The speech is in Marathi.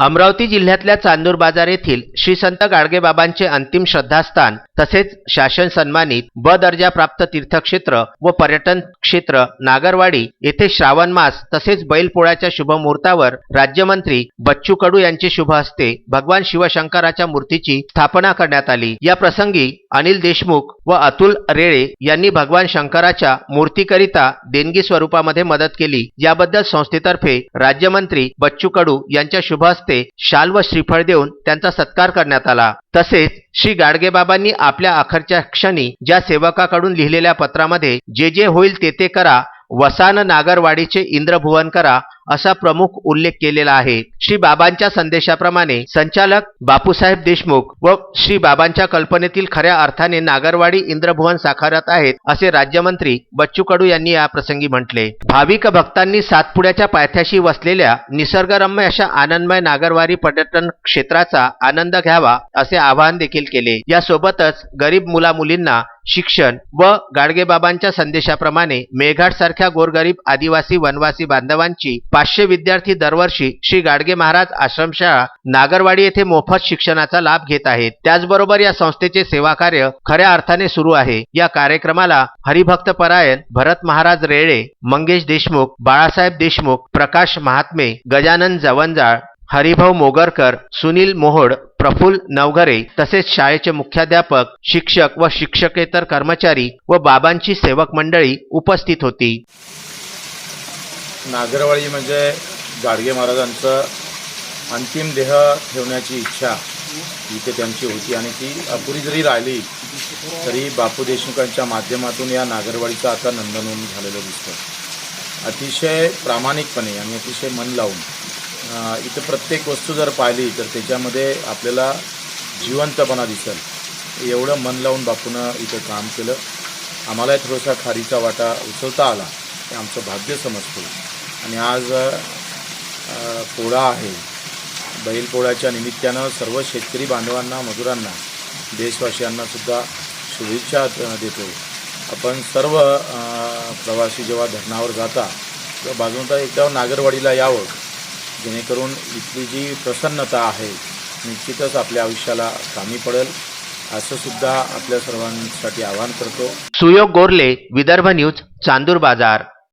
अमरावती जिल्ह्यातल्या चांदूर बाजार येथील श्री संत गाडगेबाबांचे अंतिम श्रद्धास्थान तसेच शासन सन्मानित ब दर्जा प्राप्त तीर्थक्षेत्र व पर्यटन क्षेत्र नागरवाडी येथे श्रावण मास तसेच बैलपोळ्याच्या शुभ मुहूर्तावर राज्यमंत्री बच्चू कडू यांचे शुभ हस्ते भगवान शिवशंकराच्या मूर्तीची स्थापना करण्यात आली. या प्रसंगी अनिल देशमुख व अतुल रेळे यांनी भगवान शंकराच्या मूर्तीकरिता देणगी स्वरूपामध्ये मदत केली. याबद्दल संस्थेतर्फे राज्यमंत्री बच्चू कडू यांच्या शुभ हस्ते शाल व श्रीफळ देऊन त्यांचा सत्कार करण्यात आला. तसेच श्री गाडगेबाबांनी आपल्या अखरच्या क्षणी ज्या सेवकाकडून लिहिलेल्या पत्रामध्ये जे जे होईल ते ते करा वसान नागरवाडीचे इंद्रभुवन करा असा प्रमुख उल्लेख केलेला आहे. श्री बाबांच्या संदेशाप्रमाणे संचालक बापूसाहेब देशमुख व श्री बाबांच्या कल्पनेतील खऱ्या अर्थाने नागरवाडी इंद्रभुवन साकारत आहेत असे राज्यमंत्री बच्चू कडू यांनी या प्रसंगी म्हटले. भाविक भक्तांनी सातपुड्याच्या पायथ्याशी वसलेल्या निसर्गरम्य अशा आनंदमय नागरवाडी पर्यटन क्षेत्राचा आनंद घ्यावा असे आवाहन देखील केले. यासोबतच गरीब मुला मुलींना शिक्षण व गाडगेबाबांच्या संदेशाप्रमाणे मेघाट सारख्या गोरगरीब आदिवासी वनवासी बांधवांची पाचशे विद्यार्थी दरवर्षी श्री गाडगे महाराज आश्रमशाळा नागरवाडी येथे मोफत शिक्षणाचा लाभ घेत आहेत. त्याचबरोबर या संस्थेचे सेवाकार्य खऱ्या अर्थाने सुरू आहे. या कार्यक्रमाला हरिभक्त परायण भरत महाराज रेळे मंगेश देशमुख बाळासाहेब देशमुख प्रकाश महात्मे गजानन जवंजाळ हरिभाऊ मोगरकर सुनील मोहोड प्रफुल्ल नवघरे तसेच शाळेचे मुख्याध्यापक शिक्षक व शिक्षकेतर कर्मचारी व बाबांची सेवक मंडळी उपस्थित होती. नागरवाडी म्हणजे गाडगे महाराजांचं अंतिम देह ठेवण्याची इच्छा इथे त्यांची होती. आणि ती अपुरी जरी राहिली तरी बापू देशमुखांच्या माध्यमातून या नागरवाडीचं आता नंदनवन झालेलं दिसतं. अतिशय प्रामाणिकपणे आणि अतिशय मन लावून इथं प्रत्येक वस्तू जर पाहिली तर त्याच्यामध्ये आपल्याला जिवंतपणा दिसेल. एवढं मन लावून बापूनं इथं काम केलं. आम्हालाही थोडासा खारीचा वाटा उचलता आला. हे आमचं भाग्य समजतो. आणि आज पोळा आहे. बैलपोळ्याच्या निमित्तानं सर्व शेतकरी बांधवांना मजुरांना देशवासियांनासुद्धा शुभेच्छा देतो. आपण सर्व प्रवासी जेव्हा धरणावर जाता तेव्हा बाजूला एकदा नागरवाडीला यावं. जेणेकरून इथली जी प्रसन्नता आहे निश्चितच आपल्या आयुष्याला कामी पडेल. असं सुद्धा आपल्या सर्वांसाठी आवाहन करतो. सुयोग गोरले विदर्भ न्यूज चांदूर बाजार.